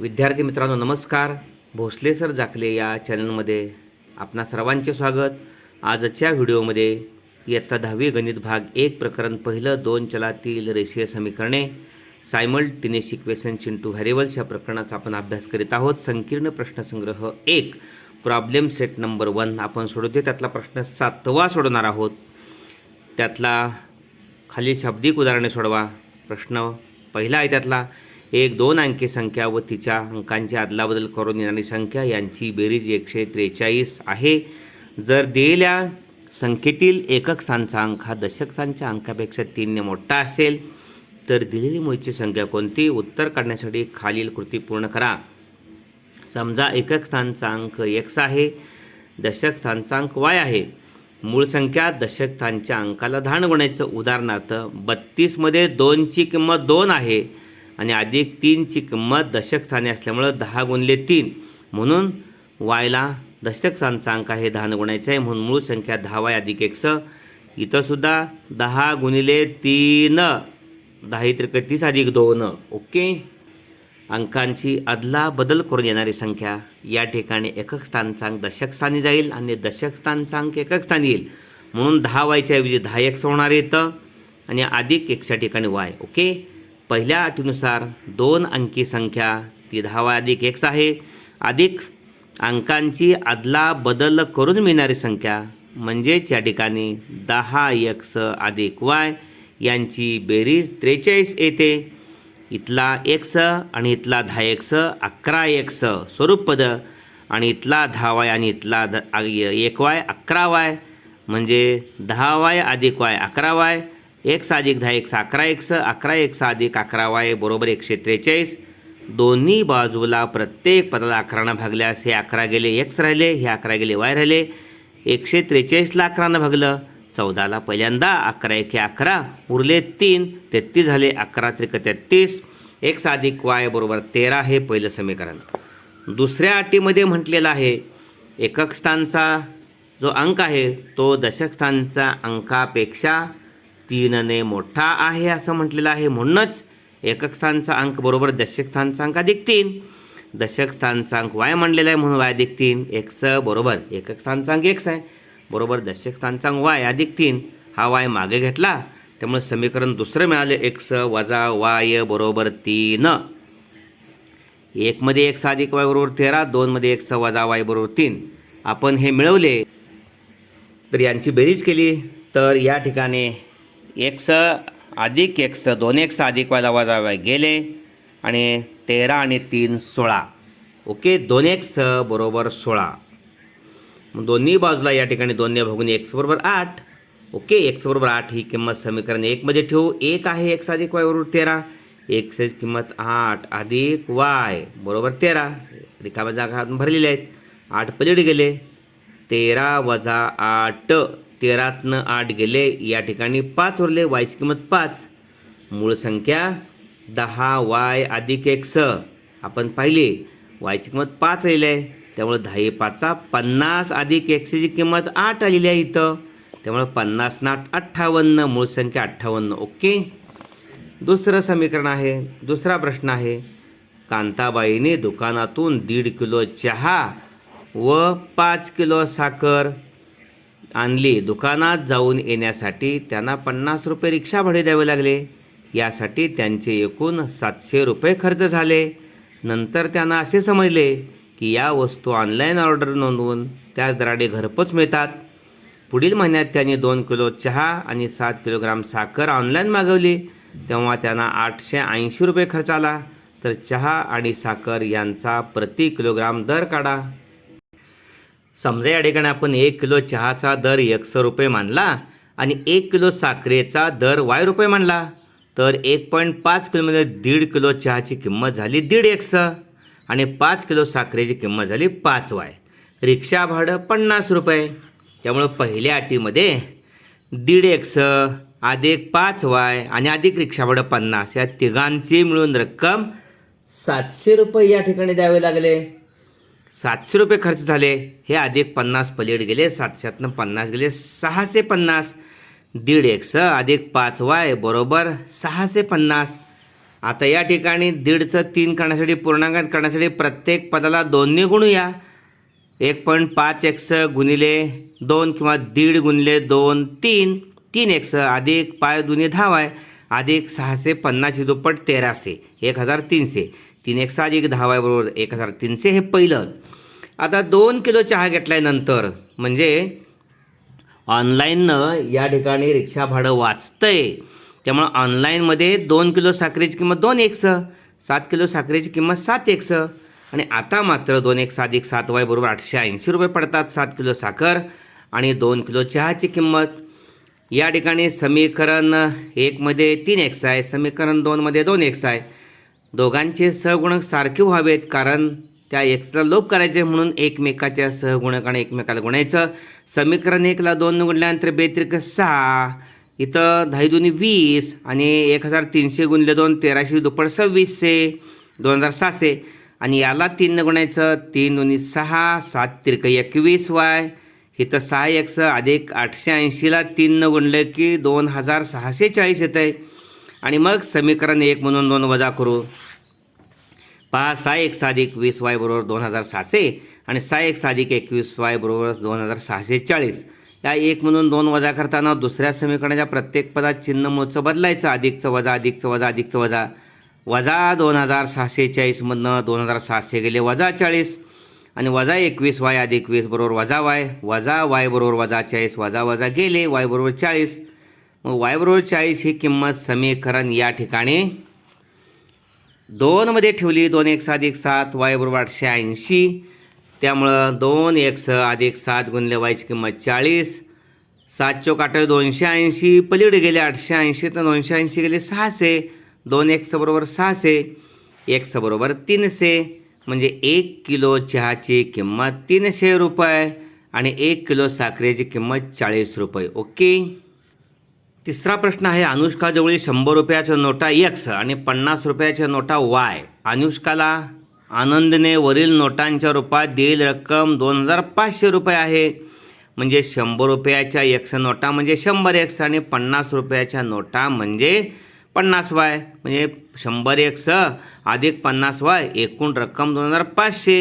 विद्यार्थी मित्रांनो नमस्कार भोसले सर जाकले या चॅनलमध्ये आपणा सर्वांचे स्वागत आजच्या व्हिडिओमध्ये इयत्ता दहावी गणित भाग एक प्रकरण पहिलं दोन चलातील रेषीय समीकरणे सायमल्टिनियस इक्वेशन टू व्हॅरिएबल्स या प्रकरणाचा आपण अभ्यास करीत आहोत संकीर्ण प्रश्नसंग्रह एक प्रॉब्लेम सेट नंबर वन आपण सोडवते त्यातला प्रश्न सातवा सोडवणार आहोत त्यातला खाली शाब्दिक उदाहरणे सोडवा प्रश्न पहिला आहे त्यातला एक दोन अंकी संख्या व तिच्या अंकांची अदलाबदल करून येणारी संख्या यांची बेरीज एकशे त्रेचाळीस आहे जर दिलेल्या संख्येतील एकक स्थानचा अंक हा दशक स्थानच्या अंकापेक्षा तीनने मोठा असेल तर दिलेली मुळची संख्या कोणती उत्तर काढण्यासाठी खालील कृती पूर्ण करा समजा एकक स्थानचा अंक एक्स आहे दशक स्थानचा अंक वाय आहे मूळ संख्या दशक स्थानच्या अंकाला धाण गुणायचं उदाहरणार्थ बत्तीसमध्ये दोनची किंमत दोन आहे आणि अधिक तीनची किंमत दशक स्थानी असल्यामुळं दहा गुणले तीन म्हणून वायला दशक स्थानचा अंक आहे दहा गुणायचा आहे म्हणून मूळ संख्या दहा वाय अधिक एक स इथंसुद्धा दहा गुणिले तीन दहा त्रिक तीस अधिक दोन ओके अंकांची अदला बदल करून येणारी संख्या या ठिकाणी एकक स्थानचांक दशक स्थानी जाईल आणि दशक अंक एकक स्थानी येईल म्हणून दहा वायच्या ऐवजी दहा स होणार येतं आणि अधिक एकच्या ठिकाणी वाय ओके पहिल्या अटीनुसार दोन अंकी संख्या ती धावा अधिक एक्स आहे अधिक अंकांची आदला बदल करून मिळणारी संख्या म्हणजेच या ठिकाणी दहा एक्स अधिक वाय यांची बेरीज त्रेचाळीस येते इथला एक्स आणि इथला दहा एक्स अकरा एक्स स्वरूप पद आणि इथला दहा वाय आणि इथला द एक वाय अकरा वाय म्हणजे दहा वाय अधिक वाय अकरा वाय एक अधिक दहा एक अकरा एक्स अकरा एक अधिक अकरा वाय बरोबर एकशे त्रेचाळीस दोन्ही बाजूला प्रत्येक पदाला अकरानं भागल्यास हे अकरा गेले एक्स राहिले हे अकरा गेले वाय राहिले एकशे त्रेचाळीसला अकरानं भागलं चौदाला पहिल्यांदा अकरा एक अकरा उरले तीन तेहत्तीस झाले अकरा त्रिक तेहत्तीस एक अधिक वाय बरोबर तेरा हे पहिलं समीकरण दुसऱ्या अटीमध्ये म्हटलेलं आहे एकक स्थानचा जो अंक आहे तो दशक अंकापेक्षा तीनने मोठा आहे असं म्हटलेलं आहे म्हणूनच एकक स्थानचा अंक बरोबर दशक स्थानचा अंक अधिक तीन दशक स्थानचा अंक वाय म्हणलेला आहे म्हणून वाय अधिक तीन स बरोबर एकक स्थानचा अंक एक्स आहे बरोबर दशक स्थानचा अंक वाय अधिक तीन हा वाय मागे घेतला त्यामुळे समीकरण दुसरं एक स वजा वाय बरोबर तीन एकमध्ये एक्स अधिक वाय बरोबर तेरा दोनमध्ये एक्स वजा वाय बरोबर तीन आपण हे मिळवले तर यांची बेरीज केली तर या ठिकाणी एक्स अधिक एक्स दोन एक्स अधिकवाला वजा गेले आणि तेरा आणि तीन सोळा ओके दोन एक्स बरोबर सोळा दोन्ही बाजूला या ठिकाणी दोन्ही भागून एक्स बरोबर आठ ओके एक्स बरोबर आठ ही किंमत समीकरण एकमध्ये ठेवू एक आहे एक्स अधिक वाय बरोबर तेरा सेची किंमत आठ अधिक वाय बरोबर तेरा रिकाम्या जागा भरलेल्या आहेत आठ पलीड गेले तेरा वजा आठ तेरातनं आठ गेले या ठिकाणी पाच उरले वायची किंमत पाच मूळ संख्या दहा वाय अधिक एक स आपण पाहिले वायची किंमत पाच आलेली आहे त्यामुळे दहा पाचचा पन्नास अधिक एकशेची किंमत आठ आलेली आहे इथं त्यामुळे पन्नास ना अठ्ठावन्न मूळ संख्या अठ्ठावन्न ओके दुसरं समीकरण आहे दुसरा प्रश्न आहे कांताबाईने दुकानातून दीड किलो चहा व पाच किलो साखर आणली दुकानात जाऊन येण्यासाठी त्यांना पन्नास रुपये रिक्षा भाडे द्यावे लागले यासाठी त्यांचे एकूण सातशे रुपये खर्च झाले नंतर त्यांना असे समजले की या वस्तू ऑनलाईन ऑर्डर नोंदवून त्याच दराडे घरपोच मिळतात पुढील महिन्यात त्यांनी दोन किलो चहा आणि सात किलोग्राम साखर ऑनलाईन मागवली तेव्हा त्यांना आठशे ऐंशी रुपये खर्च आला तर चहा आणि साखर यांचा प्रति किलोग्राम दर काढा समजा या ठिकाणी आपण एक किलो चहाचा दर एकशे रुपये मानला आणि एक किलो साखरेचा दर वाय रुपये मानला तर एक पॉईंट पाच किलोमध्ये दीड किलो चहाची किंमत झाली दीड एकस आणि पाच किलो साखरेची किंमत झाली पाच वाय रिक्षा भाडं पन्नास रुपये त्यामुळं पहिल्या अटीमध्ये दीड एकस अधिक पाच वाय आणि अधिक रिक्षा भाडं पन्नास या तिघांची मिळून रक्कम सातशे रुपये या ठिकाणी द्यावे लागले सातशे रुपये खर्च झाले हे अधिक पन्नास पलीड गेले सातशेतनं पन्नास गेले सहाशे पन्नास दीड एक्स अधिक पाच वाय बरोबर सहाशे पन्नास आता या ठिकाणी दीडचं तीन करण्यासाठी पूर्णांकात करण्यासाठी प्रत्येक पदाला दोन्ही गुणूया एक पॉईंट पाच एक्स गुणिले दोन किंवा दीड गुणिले दोन तीन तीन एक्स अधिक पाय दुनी दहा वाय अधिक सहाशे पन्नासशे दुप्पट तेराशे एक हजार तीनशे तीन एक साधिक एक दहावा बरोबर एक हजार तीनशे हे पहिलं आता दोन किलो चहा घेतल्यानंतर म्हणजे ऑनलाईननं या ठिकाणी रिक्षा भाडं वाचतंय त्यामुळं ऑनलाईनमध्ये दोन किलो साखरेची किंमत दोन एक सात किलो साखरेची किंमत सात एक स आणि आता मात्र दोन एक सात एक सात वाय बरोबर आठशे ऐंशी रुपये पडतात सात किलो साखर आणि दोन किलो चहाची किंमत या ठिकाणी समीकरण एकमध्ये तीन एक्स आहे समीकरण दोनमध्ये दोन एक्स आहे दोघांचे सहगुणक सारखे व्हावेत कारण त्या एक्सला लोप करायचे म्हणून एकमेकाच्या सहगुणक आणि एकमेकाला गुणायचं समीकरण एकला दोन गुणल्यानंतर बेत्रिक सहा इथं दहा दोन्ही वीस आणि एक हजार तीनशे गुणले दोन तेराशे दुप्पट सव्वीसशे दोन हजार सहाशे आणि याला तीन गुणायचं तीन दोन्ही सहा सात त्रिक एकवीस वाय इथं सहा एक अधिक आठशे ऐंशीला तीननं गुणलं की दोन हजार सहाशे चाळीस येतं आहे आणि मग समीकरण एक म्हणून दोन वजा करू पहा सहा एक साधिक वीस वाय बरोबर दोन हजार सहाशे आणि सहा एक साधिक एकवीस वाय बरोबर दोन हजार सहाशे चाळीस या एक म्हणून दोन वजा करताना दुसऱ्या समीकरणाच्या प्रत्येक पदात चिन्ह मोचं बदलायचं अधिकचं वजा अधिकचं वजा अधिकचं वजा वजा दोन हजार सहाशे चाळीसमधनं दोन हजार सहाशे गेले वजा चाळीस आणि वजा एकवीस वाय अधिक वीस बरोबर वजा वाय वजा वाय बरोबर वजा चाळीस वजा वजा गेले वाय बरोबर चाळीस मग वाय बरोबर चाळीस ही किंमत समीकरण या ठिकाणी दोनमध्ये ठेवली दोन एक अधिक सात वाय बरोबर आठशे ऐंशी त्यामुळं दोन एक्स अधिक सात गुणले वायची किंमत चाळीस सात चौक आठ दोनशे ऐंशी पलीकडे गेले आठशे ऐंशी तर दोनशे ऐंशी गेले सहाशे दोन एक्स बरोबर सहाशे एक्स बरोबर तीनशे म्हणजे एक किलो चहाची किंमत तीनशे रुपये आणि एक किलो साखरेची किंमत चाळीस रुपये ओके तिसरा प्रश्न आहे अनुष्काजवळील शंभर रुपयाच्या नोटा एक्स आणि पन्नास रुपयाच्या नोटा वाय अनुष्काला आनंदने वरील नोटांच्या रूपात देईल रक्कम दोन हजार पाचशे रुपये आहे म्हणजे शंभर रुपयाच्या एक्स नोटा म्हणजे शंभर एक्स आणि पन्नास रुपयाच्या नोटा म्हणजे पन्नास वाय म्हणजे शंभर एक स अधिक पन्नास वाय एकूण रक्कम दोन हजार पाचशे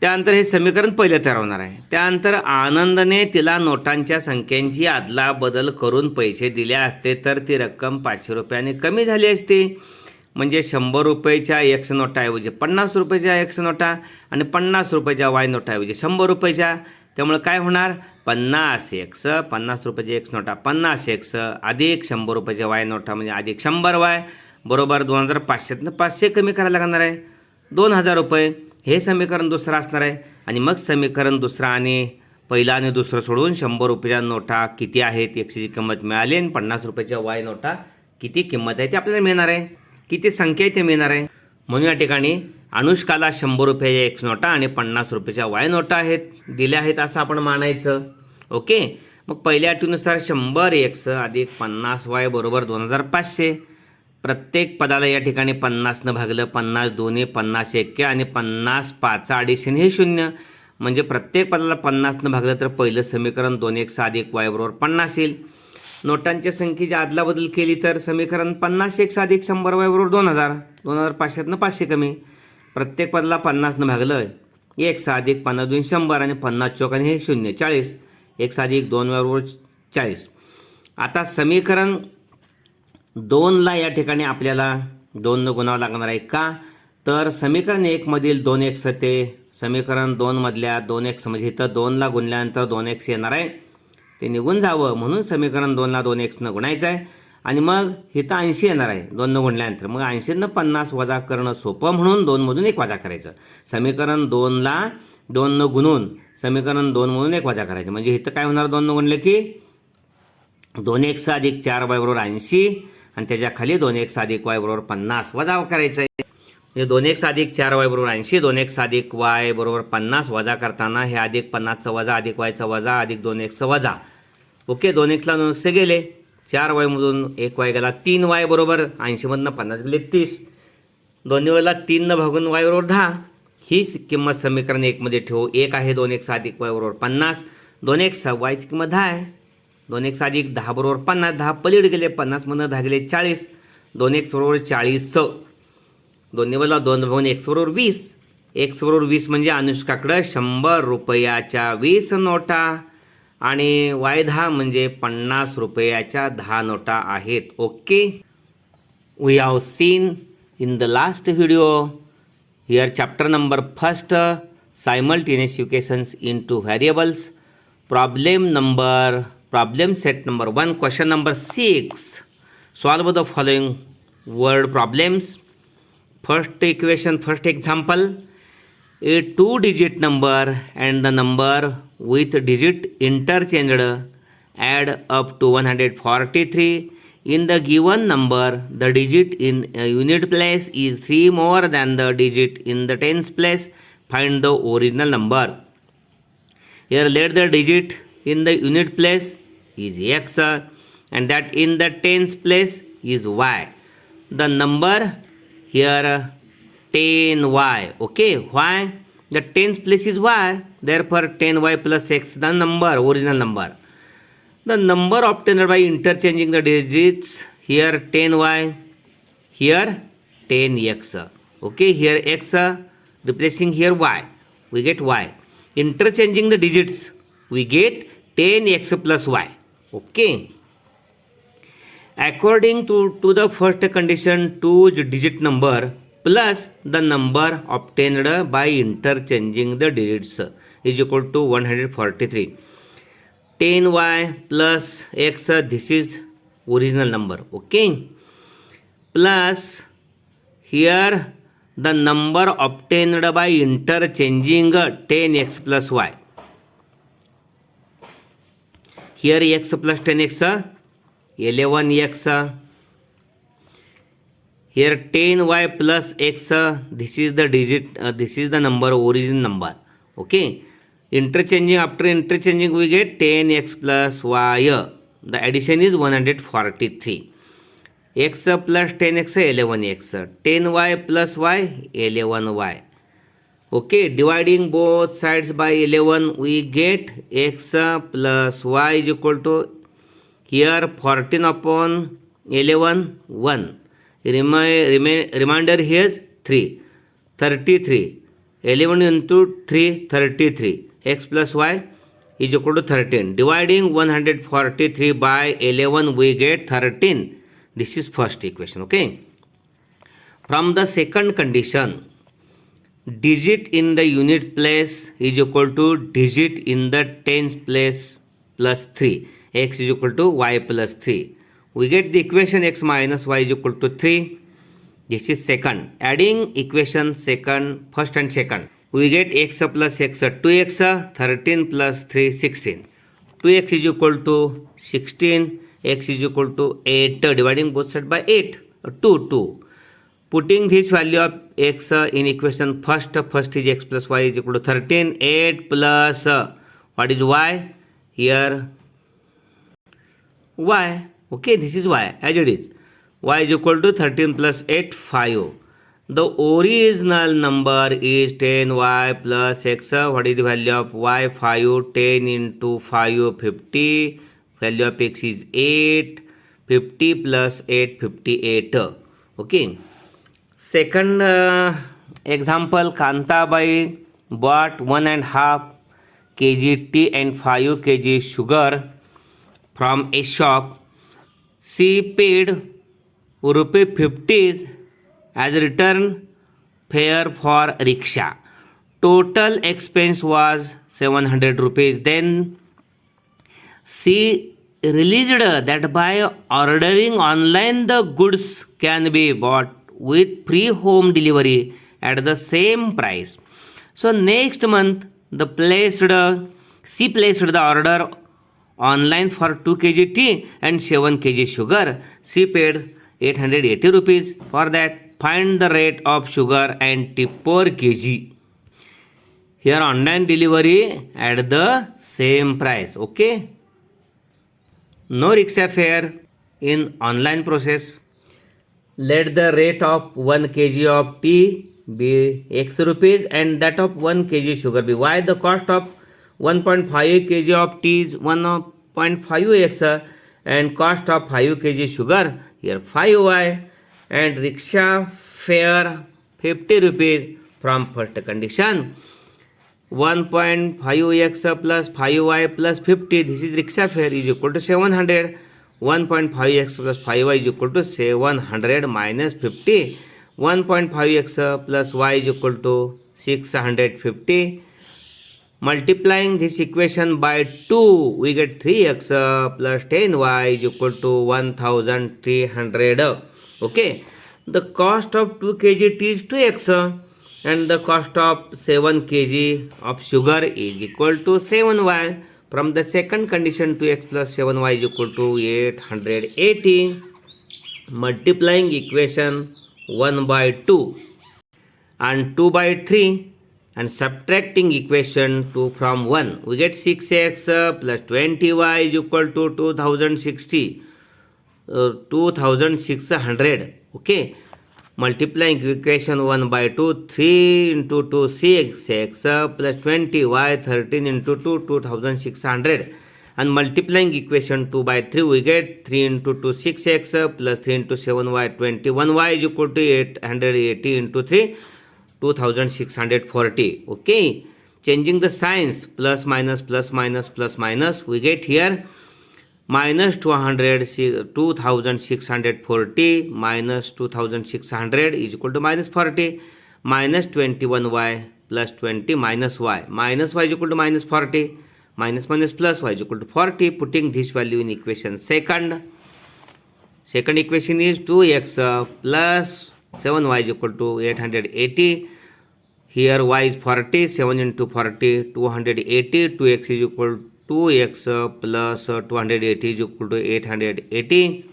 त्यानंतर हे समीकरण पहिलं ठरवणार आहे त्यानंतर आनंदने तिला नोटांच्या संख्यांची बदल करून पैसे दिले असते तर ती रक्कम पाचशे रुपयाने कमी झाली असते म्हणजे शंभर रुपयेच्या एकशे नोटाऐवजी पन्नास रुपयाच्या एक्स नोटा आणि पन्नास रुपयाच्या वाय नोटाऐवजी शंभर रुपयाच्या त्यामुळे काय होणार पन्नास एक्स पन्नास रुपयाचे एक्स नोटा पन्नास एक्स अधिक शंभर रुपयाचे वाय नोटा म्हणजे अधिक शंभर वाय बरोबर दोन हजार पाचशेतनं पाचशे कमी करायला लागणार आहे दोन हजार रुपये हे समीकरण दुसरं असणार आहे आणि मग समीकरण दुसरं आणि पहिला आणि दुसरं सोडून शंभर रुपयाच्या नोटा किती आहेत एकशेची किंमत मिळाली आणि पन्नास रुपयाच्या वाय नोटा किती किंमत आहे ते आपल्याला मिळणार आहे किती संख्या आहे ते मिळणार आहे म्हणून या ठिकाणी अनुष्काला शंभर रुपयाच्या एक्स नोटा आणि पन्नास रुपयाच्या वाय नोटा आहेत दिल्या आहेत असं आपण मानायचं ओके मग पहिल्या अटीनुसार शंभर एक्स अधिक पन्नास वाय बरोबर दोन हजार पाचशे प्रत्येक पदाला या ठिकाणी पन्नासनं भागलं पन्नास दोन्ही पन्नास एक्क्या आणि पन्नास पाच अडीचशे हे शून्य म्हणजे प्रत्येक पदाला पन्नासनं भागलं तर पहिलं समीकरण दोन एक सहा अधिक वाय बरोबर पन्नास येईल नोटांच्या संख्येची आदलाबदल केली तर समीकरण पन्नास एक सहा अधिक शंभर वाय बरोबर दोन हजार दोन हजार पाचशेतनं पाचशे कमी प्रत्येक पदाला पन्नासनं भागलं एक साधिक पन्नास दोन शंभर आणि पन्नास चौक आणि हे शून्य चाळीस एक साधिक दोन बरोबर चाळीस आता समीकरण दोनला या ठिकाणी आपल्याला दोननं गुणावं लागणार आहे का तर समीकरण एकमधील दोन एक्स ते समीकरण दोनमधल्या दोन एक्स म्हणजे इथं दोनला गुणल्यानंतर दोन एक्स येणार आहे ते निघून जावं म्हणून समीकरण दोनला दोन एक्सनं गुणायचं आहे आणि मग हिथं ऐंशी येणार आहे दोन न गुणल्यानंतर मग ऐंशीनं पन्नास वजा करणं सोपं म्हणून दोनमधून एक वजा करायचं समीकरण दोनला दोन न गुणून समीकरण दोनमधून एक वजा करायचं म्हणजे हिथं काय होणार दोन न गुणले की दोन एक सहा अधिक चार वाय बरोबर ऐंशी आणि त्याच्या खाली दोन एक साधिक वाय बरोबर पन्नास वजा करायचं आहे म्हणजे दोन एक साधिक चार वाय बरोबर ऐंशी दोन एक साधिक वाय बरोबर पन्नास वजा करताना हे अधिक पन्नासचा वजा अधिक वायचा वजा अधिक दोन एकचं वजा ओके दोन एकला दोन एकशे गेले चार वायमधून एक वाय गेला तीन वाय बरोबर ऐंशीमधनं पन्नास गेले तीस दोन्ही वेळेला तीननं भागून वाय बरोबर दहा ही किंमत समीकरण एकमध्ये ठेवू एक आहे दोन एक साधिक एक वाय बरोबर पन्नास दोन एक सव्वायची वायची किंमत दहा आहे दोन एक साधिक दहा बरोबर पन्नास दहा पलीड गेले पन्नासमधनं दहा गेले चाळीस दोन एक बरोबर चाळीस स दोन्ही वेळेला दोन भागून एक बरोबर वीस एक बरोबर वीस म्हणजे अनुष्काकडं शंभर रुपयाच्या वीस नोटा आणि वाय दहा म्हणजे पन्नास रुपयाच्या दहा नोटा आहेत okay we have seen in the last video here chapter number first simultaneous equations in two variables problem number problem set number one question number six solve the following word problems first equation first example a two digit number and the number with digit interchanged add up to 143 in the given number the digit in unit place is 3 more than the digit in the tens place find the original number here let the digit in the unit place is x and that in the tens place is y the number here 10y. Okay, why? The tens place is y, therefore 10y plus x, the number, original number. The number obtained by interchanging the digits, here 10y, here 10x. Okay, here x, replacing here y, we get y. Interchanging the digits, we get 10x plus y. Okay. According to, to the first condition, to digit number, plus the number obtained by interchanging the digits is equal to 143. 10y plus x, this is original number, okay, plus here the number obtained by interchanging 10x plus y. Here x plus 10x, 11x here 10y plus x uh, this is the digit uh, this is the number origin number okay interchanging after interchanging we get 10x plus y uh, the addition is 143 x uh, plus 10x 11x 10y plus y 11y okay dividing both sides by 11 we get x uh, plus y is equal to here 14 upon 11 1 remain, reminder here is 3 33 11 into three thirty three. x plus y is equal to 13 dividing 143 by 11 we get 13 this is first equation okay from the second condition digit in the unit place is equal to digit in the tens place plus 3 x is equal to y plus 3 we get the equation x minus y is equal to 3 this is second adding equation second first and second we get x plus x 2x 13 plus 3 16 2x is equal to 16 x is equal to 8 dividing both side by 8 2 2 putting this value of x in equation first first is x plus y is equal to 13 8 plus what is y here y okay this is y as it is y is equal to 13 plus 8 5 the original number is 10y plus x what is the value of y 5 10 into 5 50 value of x is 8 50 plus 8 58 okay second uh, example buy bought one and half kg tea and 5 kg sugar from a shop she paid rupee 50s as return fare for rickshaw. Total expense was 700 rupees. Then she released that by ordering online the goods can be bought with free home delivery at the same price. So next month the placed she placed the order online for 2 kg tea and 7 kg sugar. She paid 880 rupees for that. Find the rate of sugar and tip per kg. Here online delivery at the same price. Okay. No extra fare in online process. Let the rate of 1 kg of tea be x rupees and that of 1 kg sugar be. y. the cost of 1.5 kg of tea is 1.5x and cost of 5 kg sugar here 5y and rickshaw fare 50 rupees from first condition 1.5x plus 5y plus 50 this is rickshaw fare is equal to 700 1.5x plus 5y is equal to 700 minus 50 1.5x plus y is equal to 650 multiplying this equation by 2 we get 3x uh, plus 10y is equal to 1300 okay the cost of 2 kg tea is 2x and the cost of 7 kg of sugar is equal to 7y from the second condition 2x plus 7y is equal to 880 multiplying equation 1 by 2 and 2 by 3 and subtracting equation 2 from 1 we get 6x uh, plus 20y is equal to 2060 uh, 2600 okay multiplying equation 1 by 2 3 into 2 6x uh, plus 20y 13 into 2 2600 and multiplying equation 2 by 3 we get 3 into 2 6x uh, plus 3 into 7y 21y is equal to 880 into 3 2640 okay changing the signs plus minus plus minus plus minus we get here minus 200 2640 minus 2600 is equal to minus 40 minus 21y plus 20 minus y minus y is equal to minus 40 minus minus plus y is equal to 40 putting this value in equation second second equation is 2x plus 7 y is equal to 880 here y is 40 7 into 40 280 2x is equal to 2x plus 280 is equal to 880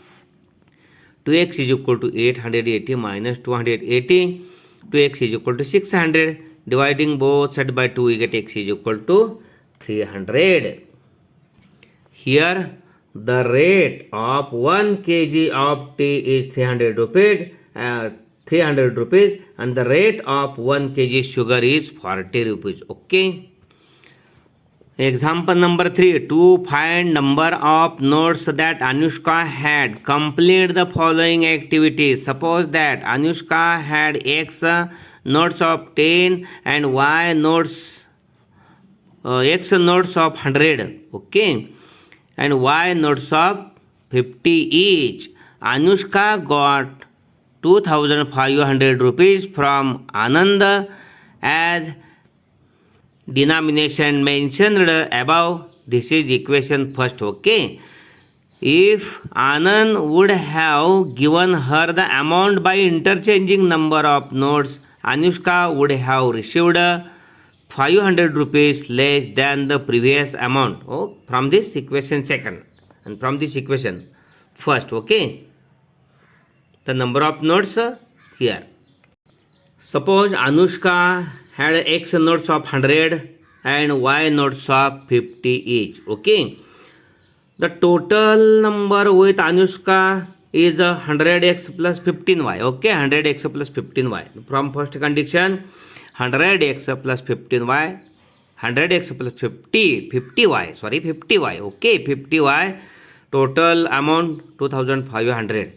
2x is equal to 880 minus 280 2x is equal to 600 dividing both side by 2 we get x is equal to 300 here the rate of 1 kg of tea is 300 rupees uh, 300 rupees and the rate of 1 kg sugar is 40 rupees okay example number 3 to find number of notes that anushka had complete the following activities suppose that anushka had x uh, notes of 10 and y notes uh, x notes of 100 okay and y notes of 50 each anushka got two thousand five hundred rupees from Ananda as denomination mentioned above. This is equation first, okay? If Anand would have given her the amount by interchanging number of notes, Anushka would have received 500 rupees less than the previous amount. Oh, from this equation second and from this equation first, okay? the number of nodes here. Suppose Anushka had X nodes of 100 and Y nodes of 50 each. Okay. The total number with Anushka is 100x plus 15y. Okay. 100x plus 15y. From first condition, 100x plus 15y. 100x plus 50, 50y, sorry, 50y, okay, 50y, total amount 2500.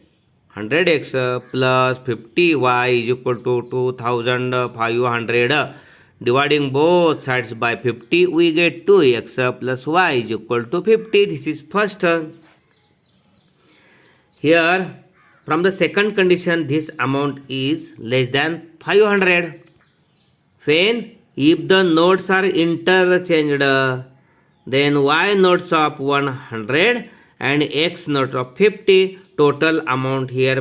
100x plus 50y is equal to 2500 dividing both sides by 50 we get 2x plus y is equal to 50 this is first here from the second condition this amount is less than 500 when if the notes are interchanged then y notes of 100 and x notes of 50 total amount here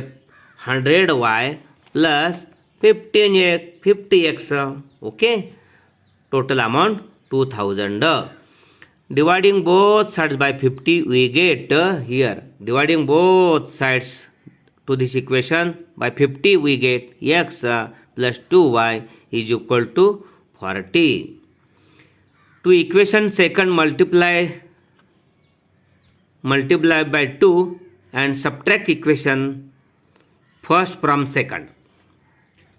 100y plus 15x 50x okay total amount 2000 dividing both sides by 50 we get here dividing both sides to this equation by 50 we get x plus 2y is equal to 40 to equation second multiply multiply by 2 and subtract equation first from second.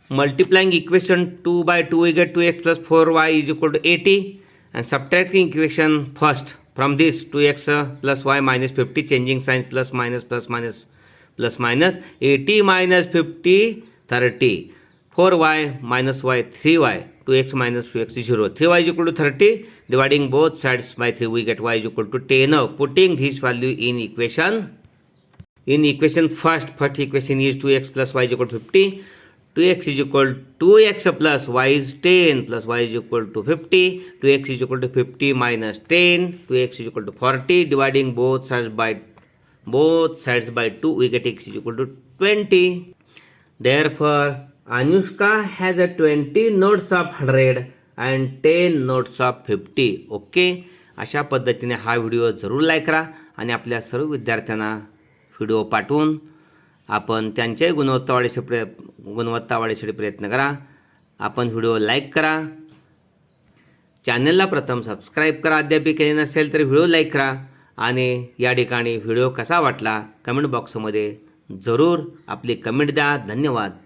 Multiplying equation 2 by 2 we get 2x plus 4y is equal to 80 and subtracting equation first from this 2x plus y minus 50 changing sign plus minus plus minus plus minus 80 minus 50 30 4y minus y 3y 2x minus 2x is 0 3y is equal to 30 dividing both sides by 3 we get y is equal to 10 now putting this value in equation in equation first first equation is two x plus y equal fifty two x is equal to x plus y is ten plus y is equal to fifty two x is equal to fifty minus ten two x is equal to forty dividing both sides by both sides by two we get x is equal to twenty therefore Anushka has a twenty notes of hundred and ten notes of fifty okay अशा पद्धतीने हा video जरूर like करा आणि आपल्या सर्व विद्यार्थ्यांना video पाठवून आपण त्यांच्याही गुणवत्तावाढीचे प्रय गुणवत्तावाढीसाठी प्रयत्न करा आपण व्हिडिओ लाईक करा चॅनलला प्रथम सबस्क्राईब करा अद्याप केले नसेल तर व्हिडिओ लाईक करा आणि या ठिकाणी व्हिडिओ कसा वाटला कमेंट बॉक्समध्ये जरूर आपली कमेंट द्या धन्यवाद